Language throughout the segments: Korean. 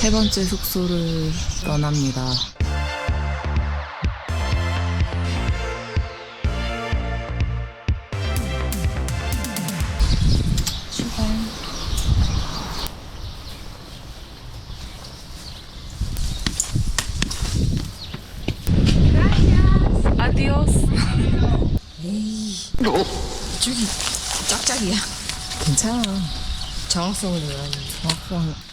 세 번째 숙소를 떠납니다. 아디오스. 저기 짝짝이야. 괜찮아. 정확성을 위한. 정확성.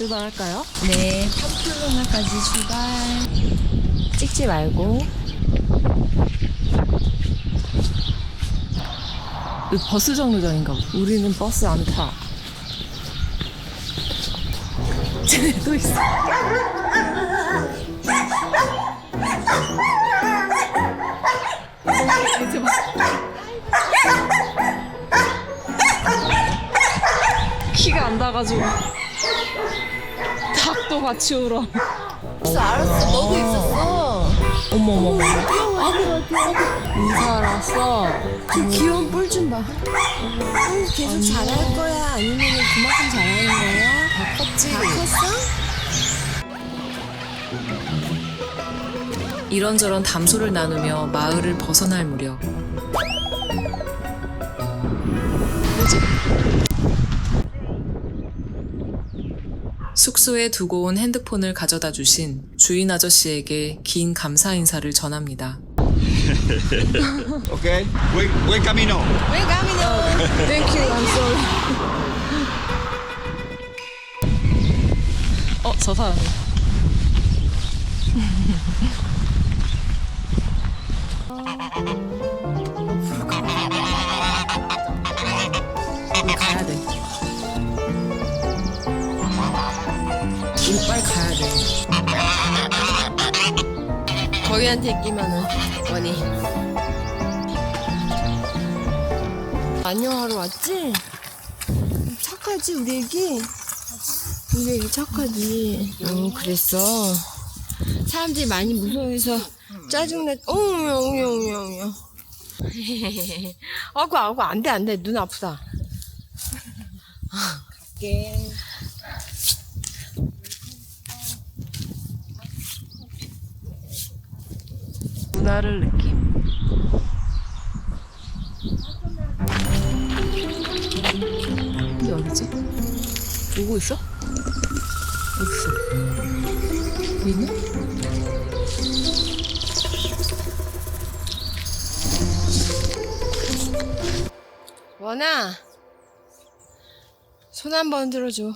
출발할까요? 네, 팜플로나까지 출발. 찍지 말고. 버스 정류장인가 보다. 우리는 버스 안 타. 쟤네 또 있어. 이제 봐. 키가 안 닿아가지고 닭도 같이 울어. 알았어, 너도 있었어. 어머머머. 인사하러 왔어. 그 귀여운 뿔 좀 봐. 뿔 계속 잘할 거야? 아니면 그만큼 잘하는 거야? 다 컸지? 다 컸어? 이런저런 담소를 나누며 마을을 벗어날 무렵 숙소에 두고 온 핸드폰을 가져다 주신 주인 아저씨에게 긴 감사 인사를 전합니다. Okay, buen, buen camino. 왜 가미노? Thank you, I'm sorry. 어, 저 사람. 우 저희한테 끼면은 원이 안녕하러 왔지? 착하지 우리 애기? 우리 애기 착하지. 응 그랬어. 사람들이 많이 어우야 어우야 어우야 아구 아구 안돼 안돼. 눈 아프다. 갈게 문화를 느낌. 이게 어디지? 오고 있어? 어딨어? 보이냐? 원아 손 한 번 들어줘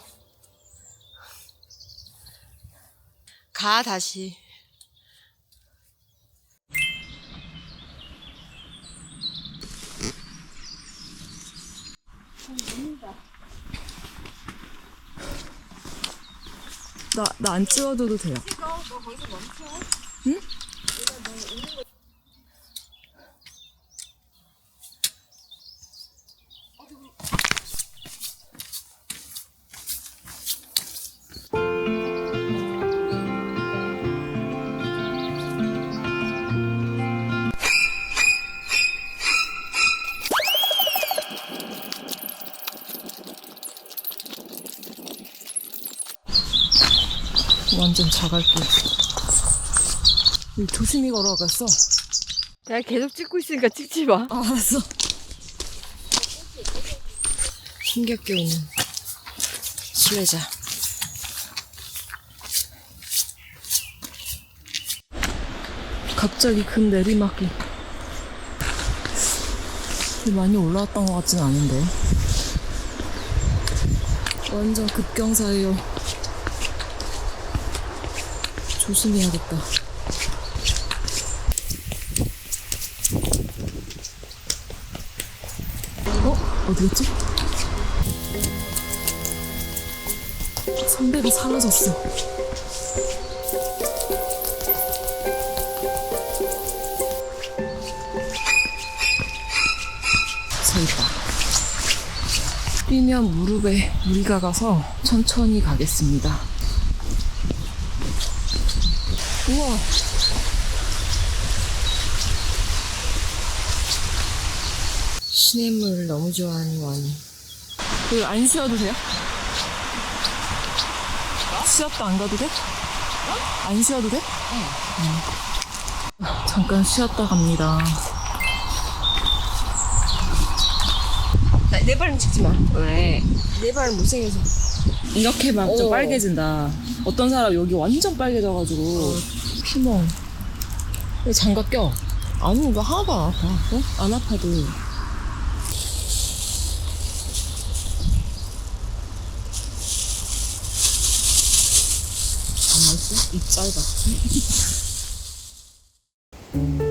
가 다시 나, 나안 찍어줘도 돼요. 완전 자갈길. 여기 조심히 걸어가겠어. 내가 계속 찍고 있으니까 찍지 마 아, 알았어. 힘겹게 오는 순례자 갑자기 급 내리막이. 많이 올라왔던 것 같진 않은데. 완전 급경사예요. 조심해야겠다. 어? 어디였지? 선배가 사라졌어. 서 있다. 뛰면 무릎에 무리가 가서 천천히 가겠습니다. 우와. 시냇물을 너무 좋아하는 원이 그안 쉬어도 돼요? 쉬었다 안 가도 돼? 안 쉬어도 돼? 응. 잠깐 쉬었다 갑니다. 나, 내 발은 찍지 마. 왜? 내 발은 못생겨서. 이렇게 막좀 어. 빨개진다. 어떤 사람 여기 완전 빨개져가지고 피멍. 왜 장갑 껴? 아니, 이거 하나도 안 아파. 어? 안 아파도. 입 짧아.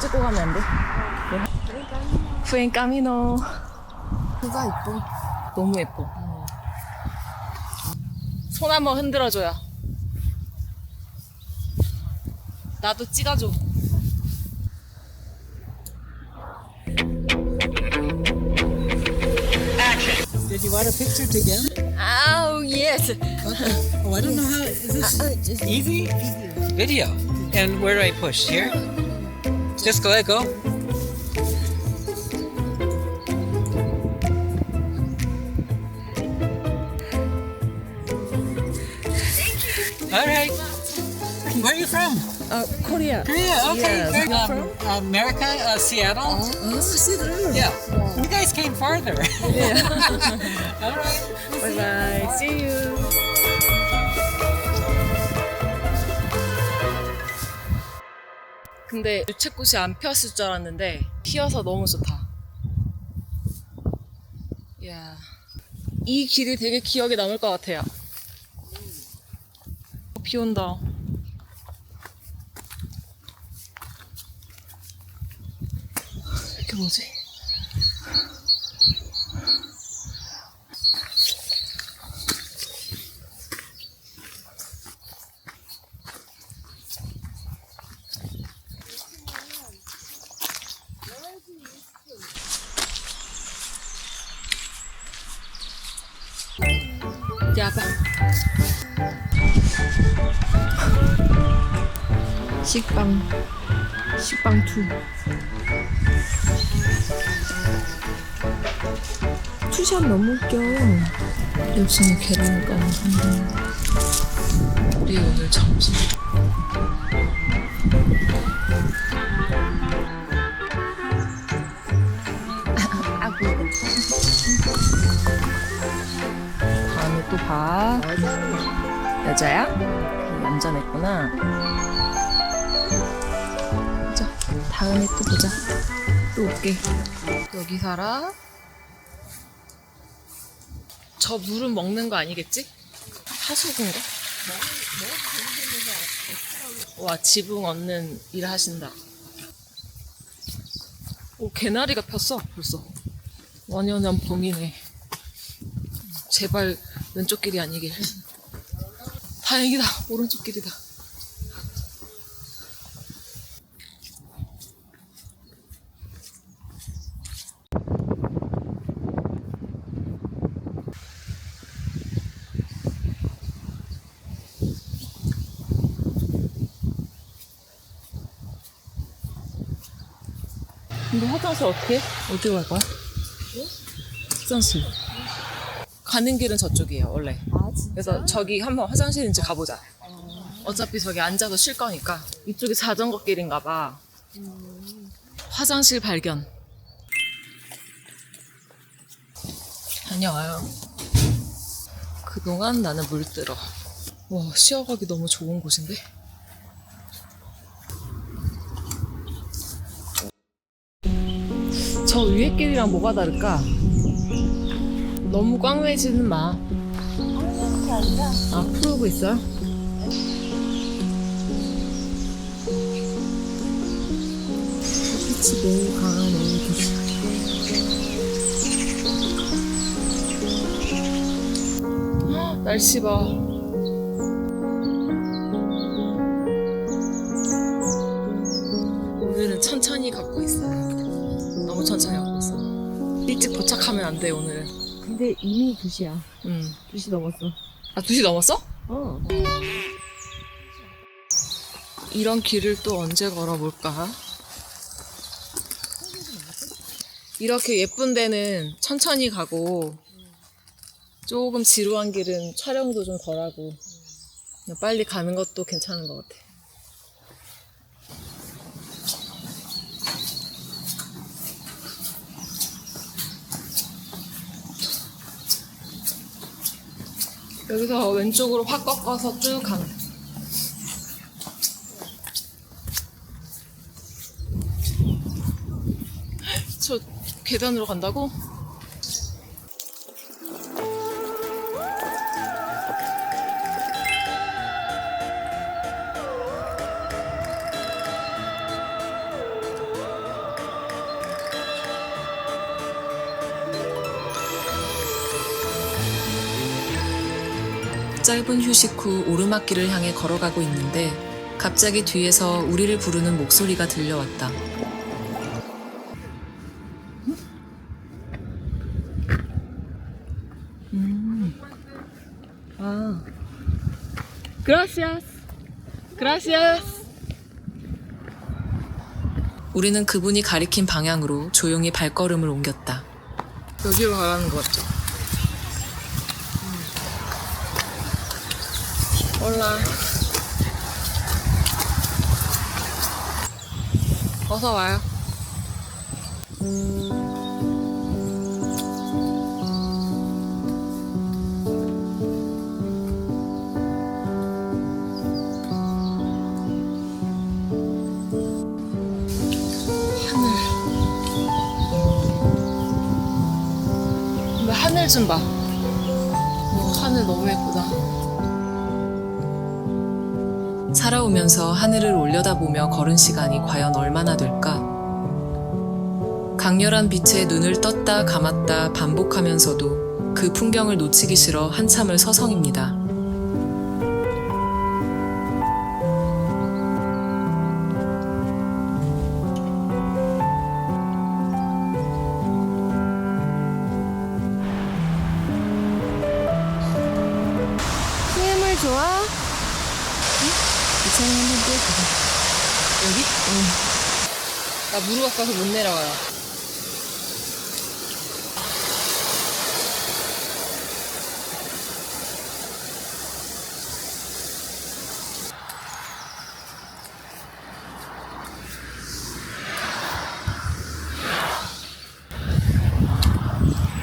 찍고 가면 안 돼? 네. 푸엔 까미노. 그가 이뻐. 너무 예뻐. 손 한번 흔들어줘요. 나도 찍어줘. Did you want a picture together? Oh, yes. Oh, I don't know how. Is this easy? Video. And where do I push? Here? Just let go. All right. Where are you from? 아, 코리아. Korea. Okay. Yes. Very- Where um, America, uh, Seattle. 아, 시들. Yeah. You guys came farther. All right. 바이바이. See you. 근데 유채꽃이 안 피었을 줄 알았는데 피어서 너무 좋다. 야, 이 길이 되게 기억에 남을 것 같아요. 비 온다. 이게 뭐지? 식빵. 식빵 2. 투샷 너무 웃겨. 역시나 까는 한번. 우리 오늘 점심. 다음에 또 봐. 여자야? 남자 냈구나. 자, 다음에 또 보자. 또 올게. 여기 살아? 저 물은 먹는 거 아니겠지? 하수구인가? 와 지붕 얻는 일 하신다. 오 개나리가 폈어 벌써. 완연한 봄이네. 제발 왼쪽 길이 아니길. 다행이다 오른쪽 길이다. 화장실 어떻게? 해? 어디로 갈 거야? 화장실. 가는 길은 저쪽이에요, 원래. 그래서 저기 한번 화장실인지 가보자. 어차피 저기 앉아서 쉴 거니까. 이쪽이 자전거 길인가 봐. 화장실 발견. 다녀와요. 그동안 나는 물 들어. 와, 쉬어가기 너무 좋은 곳인데? 저 위에 길이랑 뭐가 다를까? 너무 꽉 매지는 마. 아, 풀고 있어요? 빛이 너무 강하네, 헉, 날씨 봐. 오늘은 천천히 걷고 있어요. 너무 천천히 걷고 있어. 일찍 도착하면 안 돼, 오늘은. 근데 이미 2시야. 음. 2시 넘었어. 아, 2시 넘었어? 어. 이런 길을 또 언제 걸어볼까? 이렇게 예쁜 데는 천천히 가고 조금 지루한 길은 촬영도 좀 덜하고 빨리 가는 것도 괜찮은 것 같아. 여기서 왼쪽으로 확 꺾어서 쭉 가는. 저 계단으로 간다고? 짧은 휴식 후 오르막길을 향해 걸어가고 있는데 갑자기 뒤에서 우리를 부르는 목소리가 들려왔다. 아. Gracias. Gracias. 우리는 그분이 가리킨 방향으로 조용히 발걸음을 옮겼다. 여기로 가라는 것 같죠? 올라. 어서 와요. 하늘. 좀 봐. 하늘 너무 예쁘다. 살아오면서 하늘을 올려다보며 걸은 시간이 과연 얼마나 될까? 강렬한 빛에 눈을 떴다 감았다 반복하면서도 그 풍경을 놓치기 싫어 한참을 서성입니다. 나 무릎 아파서 못 내려가요.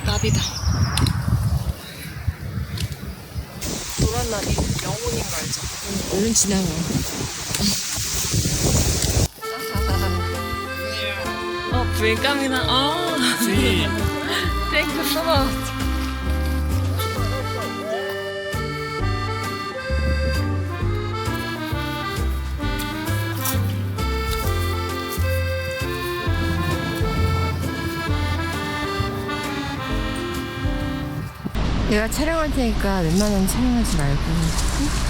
나비다. 노란 나비 영혼인 거 알죠? 얼른 지나가. 어, 불감이나, 아. Thank you so much. 내가 촬영할 테니까 웬만하면 촬영하지 말고.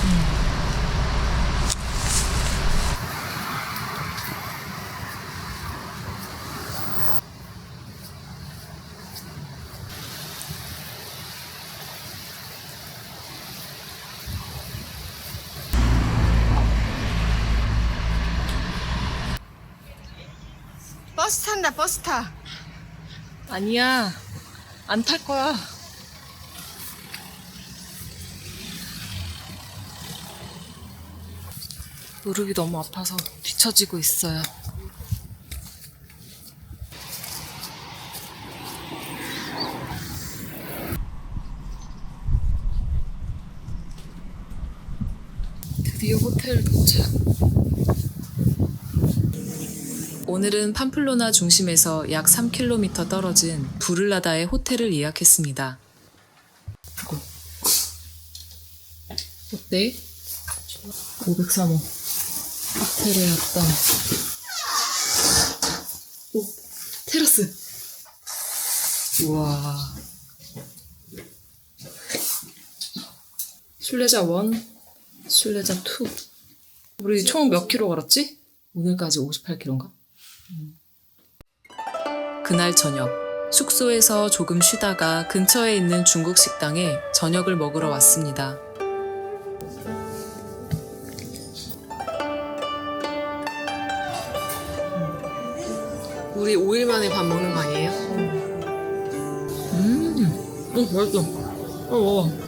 버스 탄다, 버스 타. 아니야. 안 탈 거야. 무릎이 너무 아파서 뒤처지고 있어요. 드디어 호텔 도착. 오늘은 팜플로나 중심에서 약 3km 떨어진 부를라다의 호텔을 예약했습니다. 어때? 503호. 호텔에 왔다. 오, 테라스. 우와. 순례자 1, 순례자 2. 우리 총 몇 킬로 걸었지? 오늘까지 58킬로인가? 그날 저녁, 숙소에서 조금 쉬다가 근처에 있는 중국 식당에 저녁을 먹으러 왔습니다. 우리 5일 만에 밥 먹는 거 아니에요? 음, 음, 맛있어. 어.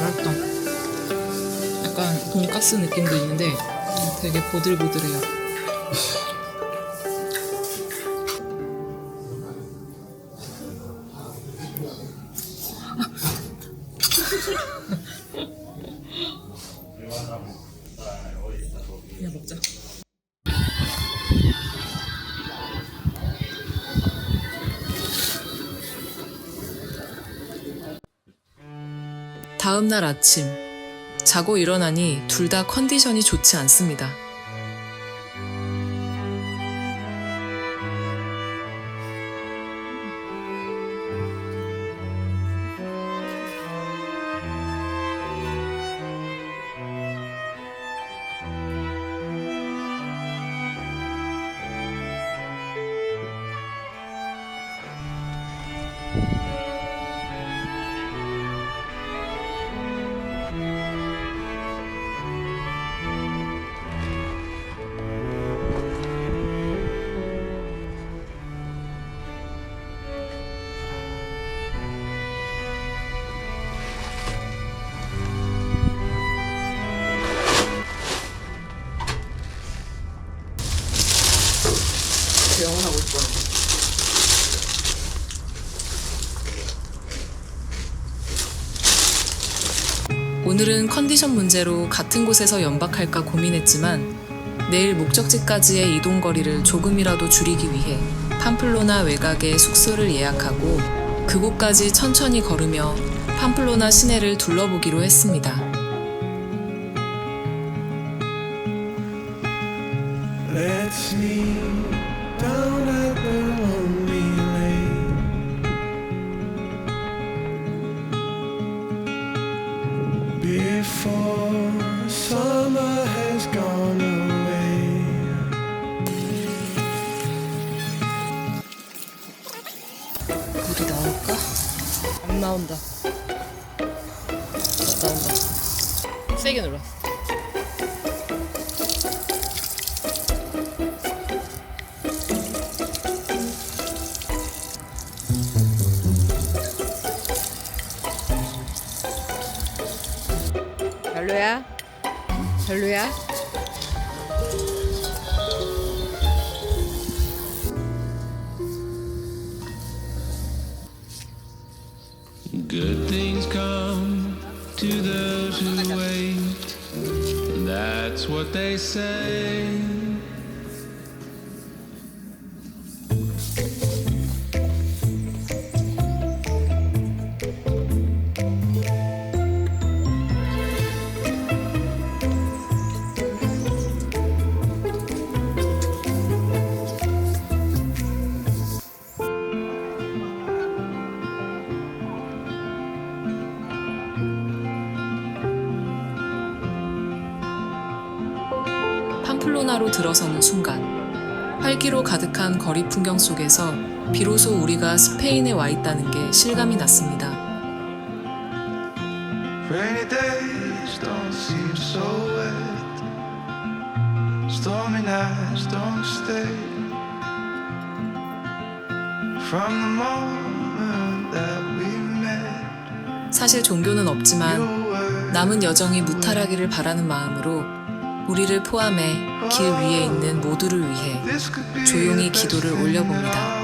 맛있다. 약간 돈가스 느낌도 있는데 되게 보들보들해요. 다음 날 아침 자고 일어나니 둘 다 컨디션이 좋지 않습니다. 컨디션 문제로 같은 곳에서 연박할까 고민했지만 내일 목적지까지의 이동 거리를 조금이라도 줄이기 위해 팜플로나 외곽에 숙소를 예약하고 그곳까지 천천히 걸으며 팜플로나 시내를 둘러보기로 했습니다. Let's 나온다. 안 나온다. 세게 눌러. 별로야? 별로야? Good things come to those who wait. And that's what they say. 가득한 거리 풍경 속에서 비로소 우리가 스페인에 와 있다는 게 실감이 났습니다. 사실 종교는 없지만 남은 여정이 무탈하기를 바라는 마음으로 우리를 포함해 길 위에 있는 모두를 위해 조용히 기도를 올려봅니다.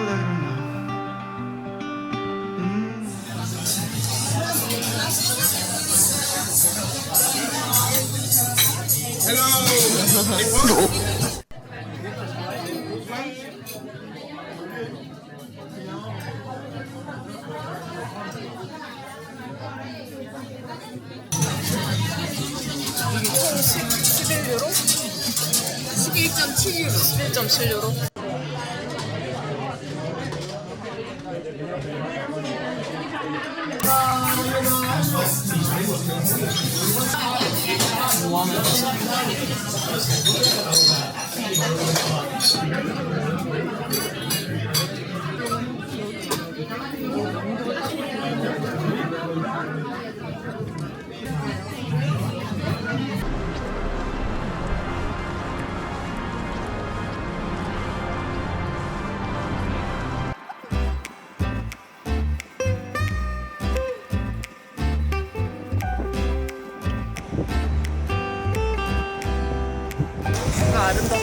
that I'll ever know. 뭔가 아름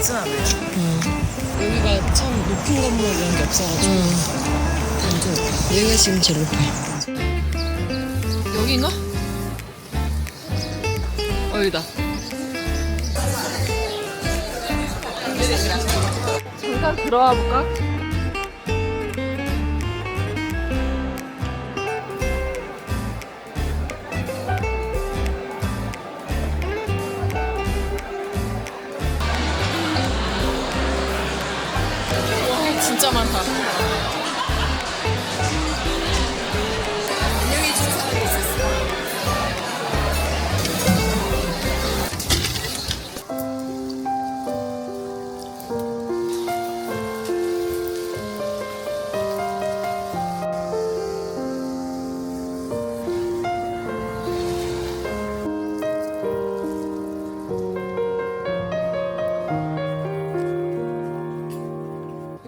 답진 않아요. 여기가 참 높은 건물 이런 게 없어가지고. 완전 여기가 지금 제일 높아요. 여기인가? 어, 여기다. 잠깐 들어와 볼까?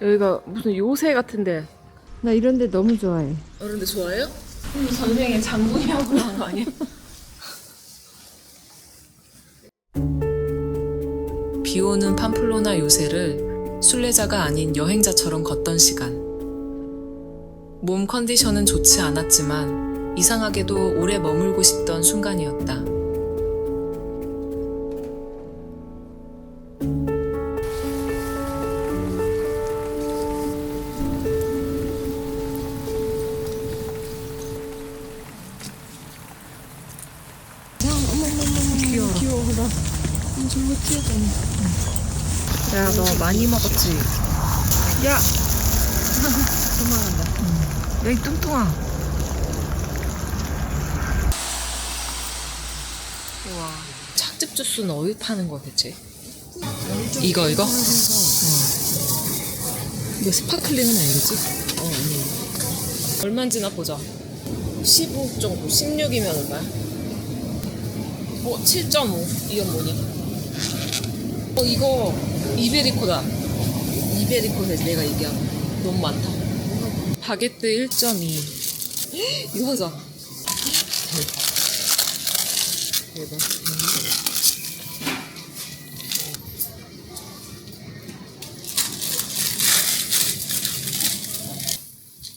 여기가 무슨 요새 같은데. 나 이런 데 너무 좋아해. 그런데 좋아해요? 전생에 장군이라고 한거 아니야? 비 오는 팜플로나 요새를 순례자가 아닌 여행자처럼 걷던 시간. 몸 컨디션은 좋지 않았지만 이상하게도 오래 머물고 싶던 순간이었다. 야, 너 많이 먹었지? 야! 도망간다. 야, 이 뚱뚱아. 우와. 착즙 주스는 어디 파는 대체? 이거, 이거? 어. 이거 스파클링은 아니겠지? 어, 아니. 얼마인지나 보자. 15 정도. 16이면 얼마야? 어, 7.5. 이건 뭐니? 어 이거 이베리코다. 이베리코에서 내가 얘기한 거. 너무 많다. 바게트 1.2 이거 하자. 대박.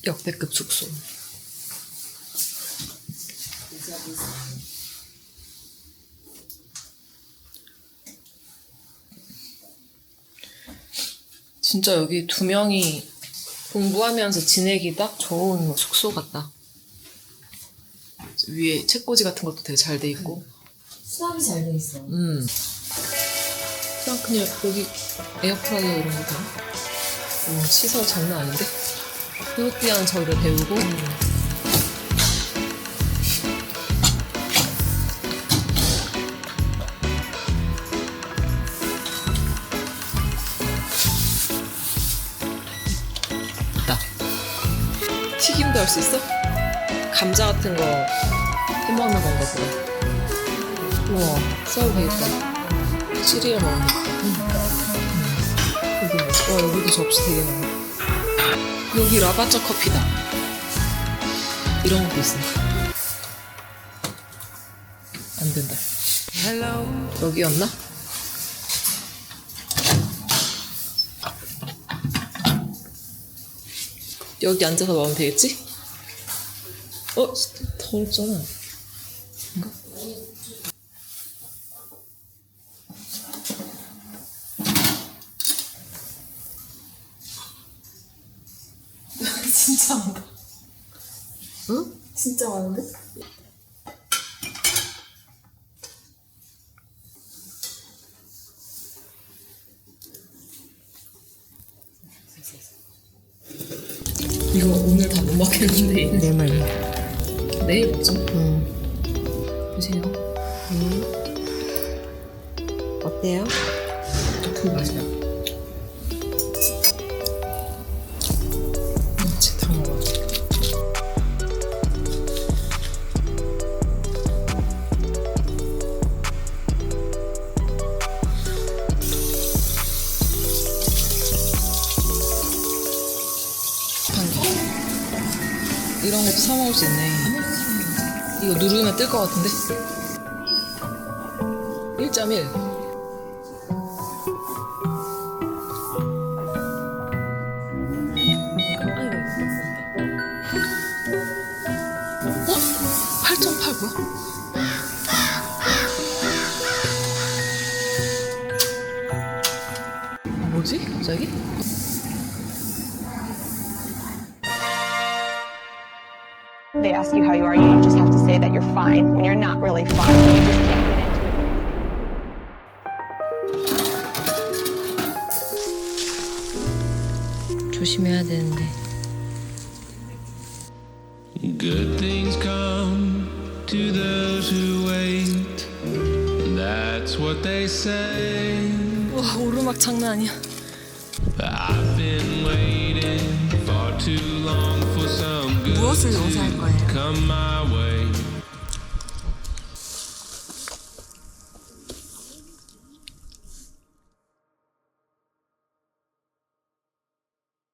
역대급 숙소 진짜 여기 두 명이 공부하면서 지내기 딱 좋은 숙소 같다. 위에 책꽂이 같은 것도 되게 잘 돼 있고. 수납이 잘 돼 있어. 음. 그냥 그냥 여기 에어프라이어 이런 거 다. 음, 시설 장난 아닌데? 그것도양 저를 배우고. 있 할 수 있어? 감자 같은 거 해먹는 건가 보다. 우와, 썰 되겠다. 시리얼 먹는 거. 뭐. 응. 여기 뭐, 와, 여기도 접시 되게 많아. 여기 라바짜 커피다. 이런 것도 있어. 안 된다. 여기였나? 여기 앉아서 먹으면 되겠지? 어? 더럽잖아. 이거? 진짜 많다. 응? 진짜 많은데? 이거 오늘 다 못 먹겠는데 내 말이야. 내일 먹죠? 응. 보세요 어때요? 그 맛이야 진짜 다 먹어 이런 것도 사 먹을 수 있네. 누르면 뜰 것 같은데? 1.1. 어? 8.8 뭐야? 뭐지? 갑자기? ask you how you are, you don't just have to say that you're fine when you're not really fine. You just can't get into it. 조심해야 되는데. Good things come to those who wait. That's what they say. 와 오르막 장난 아니야. I've been waiting far too long for some good 무엇을 to 용서할 거예요? come my